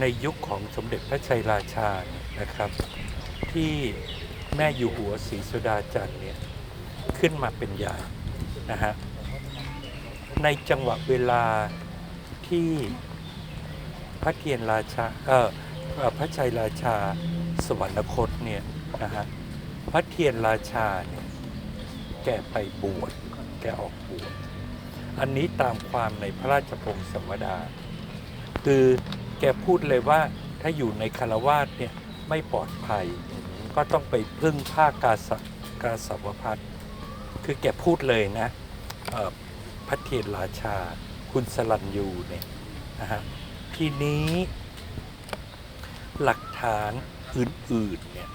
ในยุคของสมเด็จพระชัยราชานนะครับ ที่แม่อยู่หัวศรีสุดาจันทร์เนี่ยขึ้นมาเป็นใหญ่นะฮะในจังหวะเวลาที่พระเทียนราชาเออเอ่อพระชัยราชาสวรรคตเนี่ยนะฮะพระเทียนราชาเนี่ยแกไปบวชแกออกบวชอันนี้ตามความในพระราชพงศาวดารคือ กพูดเลยว่าถ้าอยู่ในคารวาสเนี่ยไม่ปลอดภัย ก็ต้องไปพึ่งผ้ากาสกาสาวพัดคือแกพูดเลยนะพระเทียนราชา คุณสลันยูเนี่ยนะฮะทีนี้หลักฐานอื่นๆเนี่ย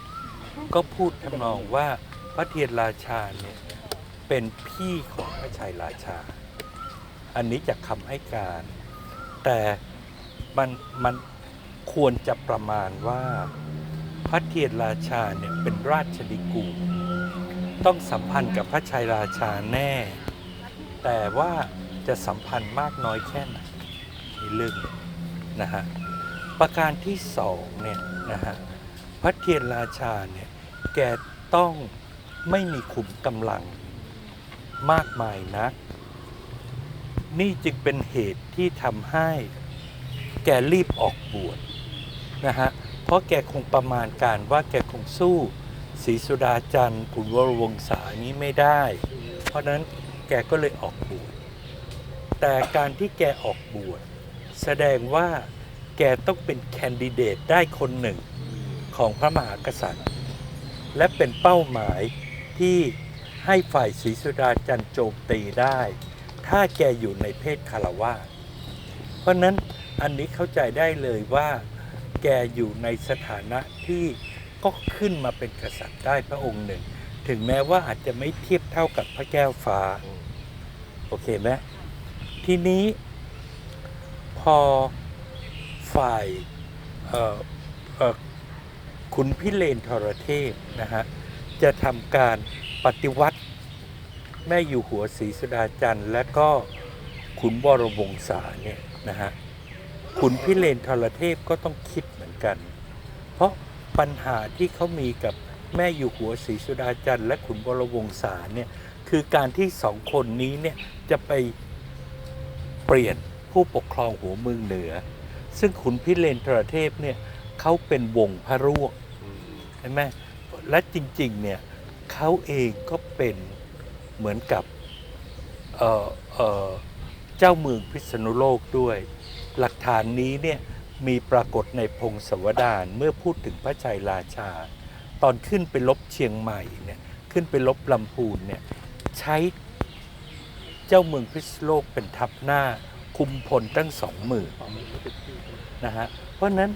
ก็พูดทำนองว่าพระเทียนราชาเนี่ยเป็นพี่ของพระชัยราชา อันนี้จากคำให้การ แต่ มันมันควรจะประมาณว่าพระเทียนราชาเนี่ยเป็นราชดิกูต้องสัมพันธ์กับพระชัยราชาแน่ แต่ว่าจะสัมพันธ์มากน้อยแค่ไหนนี่เรื่องหนึ่งนะฮะประการที่สองเนี่ยนะฮะพระเทียนราชาเนี่ยแกต้องไม่มีขุมกำลังมากมายนัก นี่จึงเป็นเหตุที่ทำให้ แกรีบออกบวชนะฮะเพราะแกคงประมาณการว่าแกคงสู้ศรีสุดาจันทร์ขุนวรวงศานี้ไม่ได้ เพราะนั้นแกก็เลยออกบวชแต่การที่แกออกบวชแสดงว่าแกต้องเป็นแคนดิเดตได้คนหนึ่งของพระมหากษัตริย์ และเป็นเป้าหมายที่ให้ฝ่ายศรีสุดาจันทร์โจมตีได้ ถ้าแกอยู่ในเพศคารวาเพราะนั้น อันนี้เข้าใจได้เลยว่า แกอยู่ในสถานะที่ก็ขึ้นมาเป็นกษัตริย์ได้พระองค์หนึ่ง ถึงแม้ว่าอาจจะไม่เทียบเท่ากับพระแก้วฟ้า โอเคไหมทีนี้พอฝ่ายเอ่อเอ่อขุนพิเรนทรเทพนะฮะ จะทำการปฏิวัติแม่อยู่หัวศรีสุดาจันทร์และก็ขุนบรวงศาเนี่ยนะฮะ ขุนพิเรนทรเทพก็ต้องคิดเหมือนกัน เพราะปัญหาที่เขามีกับแม่อยู่หัวศรีสุดาจันทร์และขุนบรวงศาเนี่ยคือการที่สองคนนี้เนี่ยจะไปเปลี่ยนผู้ปกครองหัวเมืองเหนือ ซึ่งขุนพิเรนทรเทพเนี่ยเขาเป็นวงพระร่วงใช่ไหมและจริงๆเนี่ยเขาเองก็เป็นเหมือนกับเเเจ้าเมืองพิษณุโลกด้วย หลักฐานนี้เนี่ยมีปรากฏในพงศวดารเมื่อพูดถึงพระชัยราชา ตอนขึ้นไปลบเชียงใหม่เนี่ยขึ้นไปลบลำพูนเนี่ยใช้เจ้าเมืองพิษโลกเป็นทัพหน้าคุมพลตั้งสองหมื่นนะฮะเพราะนั้น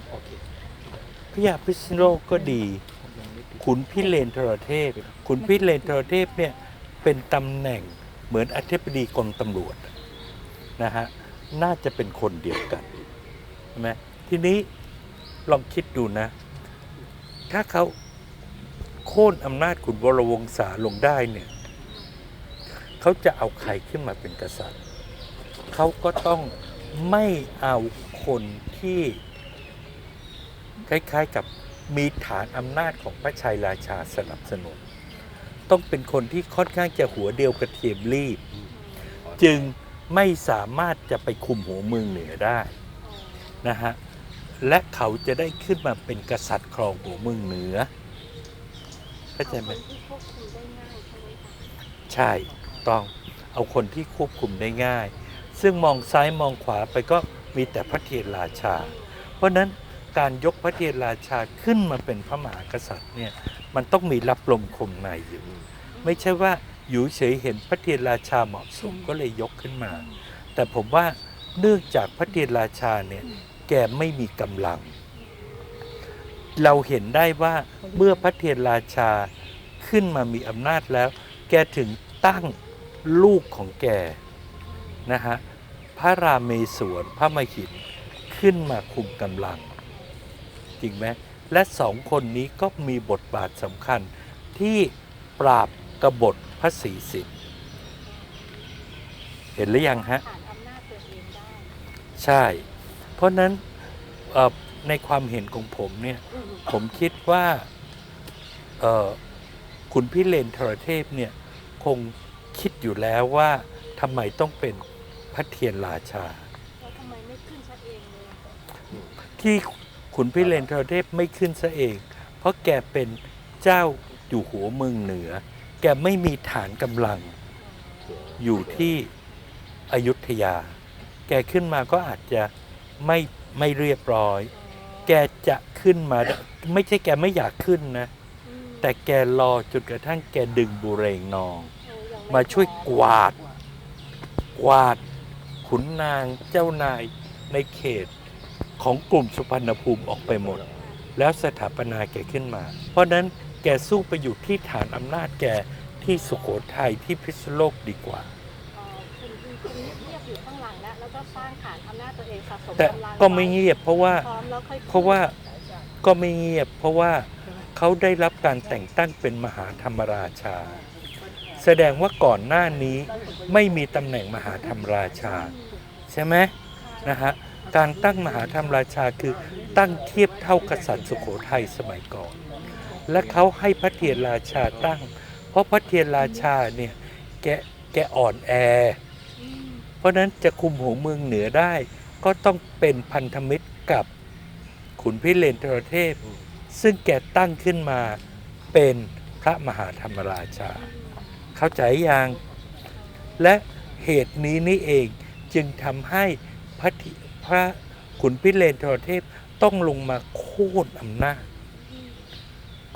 พระยาพิษโลกก็ดีขุนพิเรนทรเทพขุนพิเรนทรเทพเนี่ยเป็นตำแหน่งเหมือนอธิบดีกรมตำรวจนะฮะ น่าจะเป็นคนเดียวกันใช่ไหมทีนี้ลองคิดดูนะ ถ้าเขาโค่นอำนาจขุนวรวงศาลงได้เนี่ยเขาจะเอาใครขึ้นมาเป็นกษัตริย์ เขาก็ต้องไม่เอาคนที่คล้ายๆกับมีฐานอำนาจของพระชัยราชาสนับสนุน ต้องเป็นคนที่ค่อนข้างจะหัวเดียวกระเทียมรีบ จึง ไม่สามารถจะไปคุมหัวเมืองเหนือได้นะฮะและเขาจะได้ขึ้นมาเป็นกษัตริย์ครองหัวเมืองเหนือเข้าใจไหมที่ควบคุมได้ง่ายใช่ไหมคะใช่ต้องเอาคนที่ควบคุมได้ง่าย ซึ่งมองซ้ายมองขวาไปก็มีแต่พระเทียนราชา เพราะฉะนั้นการยกพระเทียนราชาขึ้นมาเป็นพระมหากษัตริย์เนี่ยมันต้องมีรับลมคมในอยู่ ไม่ใช่ว่าอยู่เฉยเห็นพระเทียนราชาเหมาะสมก็เลยยกขึ้นมา แต่ผมว่าเนื่องจากพระเทียนราชาเนี่ยแกไม่มีกำลัง เราเห็นได้ว่าเมื่อพระเทียนราชาขึ้นมามีอำนาจแล้ว แกถึงตั้งลูกของแกนะฮะพระรามเมศวรพระมหินขึ้นมาคุมกำลัง จริงไหมและสองคนนี้ก็มีบทบาทสำคัญที่ปราบ กบฏพระศรีสิทธิ์เห็นหรือยังฮะผ่านอำนาจตัวเองได้ใช่ เพราะฉะนั้นเอ่อในความเห็นของผมเนี่ย ผมคิดว่าเออคุณพี่เลนทรเทพเนี่ย คงคิดอยู่แล้วว่าทำไมต้องเป็นพระเทียนราชาแล้วทำไมไม่ขึ้นซะเองเลยอะที่ขุนพี่เลนทรเทพไม่ขึ้นซะเอง เพราะแกเป็นเจ้าอยู่หัวเมืองเหนือ แกไม่มีฐานกำลังอยู่ที่อยุธยา แกขึ้นมาก็อาจจะไม่ไม่เรียบร้อย แกจะขึ้นมาไม่ใช่แกไม่อยากขึ้นนะ แต่แกรอจนกระทั่งแกดึงบุเรงนอง มาช่วยกวาด กวาด ขุนนางเจ้านายในเขตของกลุ่มสุพรรณภูมิออกไปหมด แล้วสถาปนาแกขึ้นมา เพราะนั้น แกสู้ไปอยู่ที่ฐานอำนาจแกที่สุโขทัยที่พิษณุโลกดีกว่าเอ่อคุณคุณคุณเงียบๆอยู่ข้างหลังแล้วแล้วก็สร้างฐานอำนาจตัวเองสะสมแต่กำลังก็ไม่เงียบเพราะว่าพร้อมแล้วค่อยขึ้นเพราะว่าก็ไม่เงียบ เพราะว่าเขาได้รับการแต่งตั้งเป็นมหาธรรมราชา แสดงว่าก่อนหน้านี้ไม่มีตำแหน่งมหาธรรมราชา ใช่ไหมนะฮะการตั้งมหาธรรมราชาคือตั้งเทียบเท่ากษัตริย์สุโขทัยสมัยก่อน และเขาให้พระเทียนราชาตั้ง เพราะพระเทียนราชาเนี่ยแกแกอ่อนแอ เพราะนั้นจะคุมหัวเมืองเหนือได้ ก็ต้องเป็นพันธมิตรกับขุนพิเรนทรเทพ ซึ่งแกตั้งขึ้นมาเป็นพระมหาธรรมราชา เข้าใจยังและเหตุนี้นี่เองจึงทำให้พระพระขุนพิเรนทรเทพต้องลงมาโค่นอำนาจ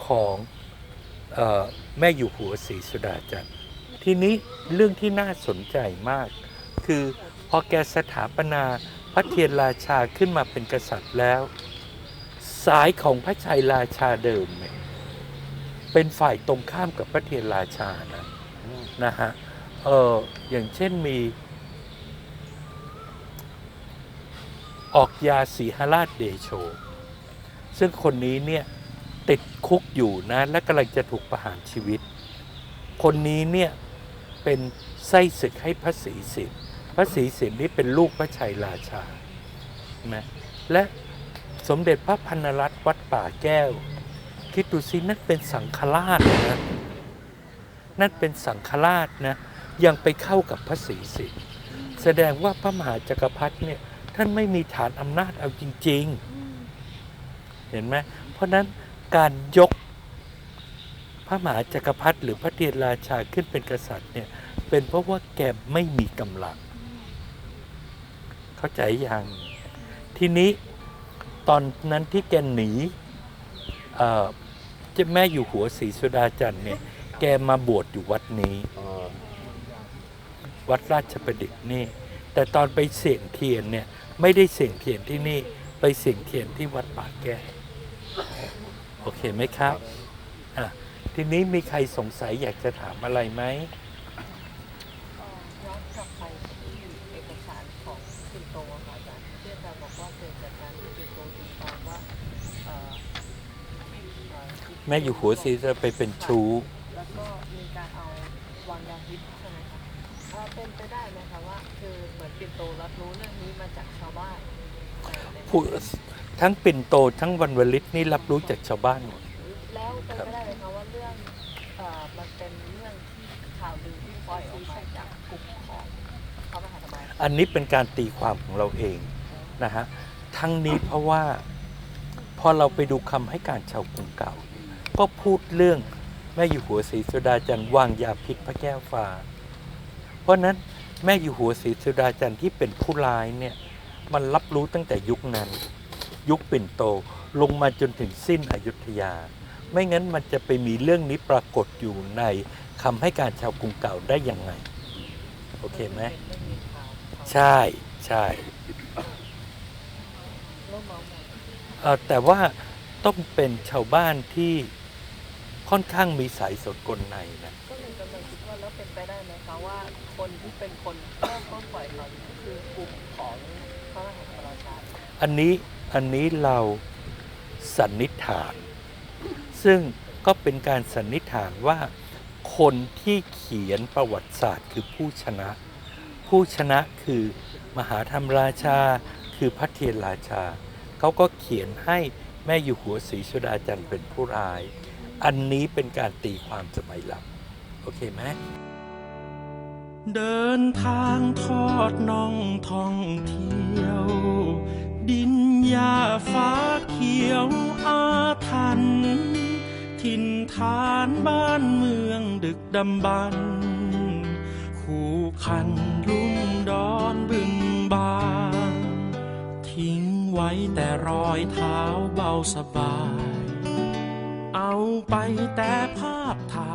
ของออแม่อยู่หัวศรีสุดาจันทร์ทีนี้เรื่องที่น่าสนใจมาก คือพอแกสถาปนาพระเทียนราชาขึ้นมาเป็นกษัตริย์แล้ว สายของพระชัยราชาเดิมเนี่ยเป็นฝ่ายตรงข้ามกับพระเทียนราชานะนะฮะเอออย่างเช่นมี ออกยาสีหราชเดโช ซึ่งคนนี้เนี่ยติด คุกอยู่นะและกำลังจะถูกประหารชีวิต คนนี้เนี่ยเป็นไส้ศึกให้พระศรีสิทธิ์พระศรีสิทธิ์นี่เป็นลูกพระชัยราชานะและสมเด็จพระพันรัตน์วัดป่าแก้ว คิดดูสินั่นเป็นสังฆราชนะนั่นเป็นสังฆราชนะยังไปเข้ากับพระศรีสิทธิ์แสดงว่าพระมหาจักรพรรดิเนี่ยท่านไม่มีฐานอำนาจเอาจริง ๆ เห็นไหมเพราะนั้น การยกพระมหาจักรพรรดิหรือพระเทียนราชาขึ้นเป็นกษัตริย์เนี่ยเป็นเพราะว่าแกไม่มีกำลัง เข้าใจยังทีนี้ตอนนั้นที่แกหนีเอ่อเจ้าแม่อยู่หัวศรีสุดาจันทร์เนี่ยแกมาบวชอยู่วัดนี้ วัดราชประดิษฐ์นี่ แต่ตอนไปเสี่ยงเทียนเนี่ยไม่ได้เสี่ยงเทียนที่นี่ไปเสี่ยงเทียนที่วัดป่าแก้ว โอเคไหมครับอะทีนี้มีใครสงสัยอยากจะถามอะไรไหมย้อนกลับไปที่เอกสารของปินโตอะค่ะอาจารย์ที่อาจารย์บอกว่าเกิดจากการที่ปินโตตีความว่าเอ่อเอ่อแม่อยู่หัวศรีจะไปเป็นชู้ แล้วก็มีการเอาวางยาพิษใช่ไหมคะเอ่อเป็นไปได้ไหมคะว่า คือเหมือนปินโตรับรู้เรื่องนี้มาจากชาวบ้านในใน ผู้ทั้งปิ่นโตทั้งวันวลิตนี่รับรู้จากชาวบ้านหมด แล้วเป็นไปได้ไหมคะว่าเรื่องเอ่อมันเป็นเรื่องที่ข่าวลือที่ปล่อยออกมาจากกลุ่มของพระมหาธรรมอันนี้เป็นการตีความของเราเองนะฮะทั้งนี้เพราะว่าพอเราไปดูคำให้การชาวกรุงเก่า ก็พูดเรื่องแม่อยู่หัวศรีสุดาจันทร์วางยาพิษพระแก้วฟ้า เพราะฉะนั้นแม่อยู่หัวศรีสุดาจันทร์ที่เป็นผู้ร้ายเนี่ย มันรับรู้ตั้งแต่ยุคนั้น ยุคปิ่นโตลงมาจนถึงสิ้นอยุธยา ไม่งั้นมันจะไปมีเรื่องนี้ปรากฏอยู่ในคำให้การชาวกรุงเก่าได้ยังไง โอเคไหมไม่มีข่าวข่าวใช่ใช่ร่วมเมาหมดเอ่อแต่ว่าต้องเป็นชาวบ้านที่ค่อนข้างมีสายสดกลในนะ ไปได้ไหมคะว่าคนที่เป็นคนเริ่มต้นปล่อยข่าวนี้คือกลุ่มของพระมหาธรรมราชาอันนี้อันนี้เราสันนิษฐาน ซึ่งก็เป็นการสันนิษฐานว่า คนที่เขียนประวัติศาสตร์คือผู้ชนะ ผู้ชนะคือมหาธรรมราชาคือพระเทียนราชา เขาก็เขียนให้แม่อยู่หัวศรีสุดาจันทร์เป็นผู้ร้าย อันนี้เป็นการตีความสมัยหลัง โอเคไหม เดินทางทอดน่องท่องเที่ยว ดินหญ้าฟ้าเขียวอาทันถิ่นฐานบ้านเมืองดึกดำบรรพ์คู่คันลุ่มดอนบึงบานทิ้งไว้แต่รอยเท้าเบาสบาย เอาไปแต่ภาพถ่าย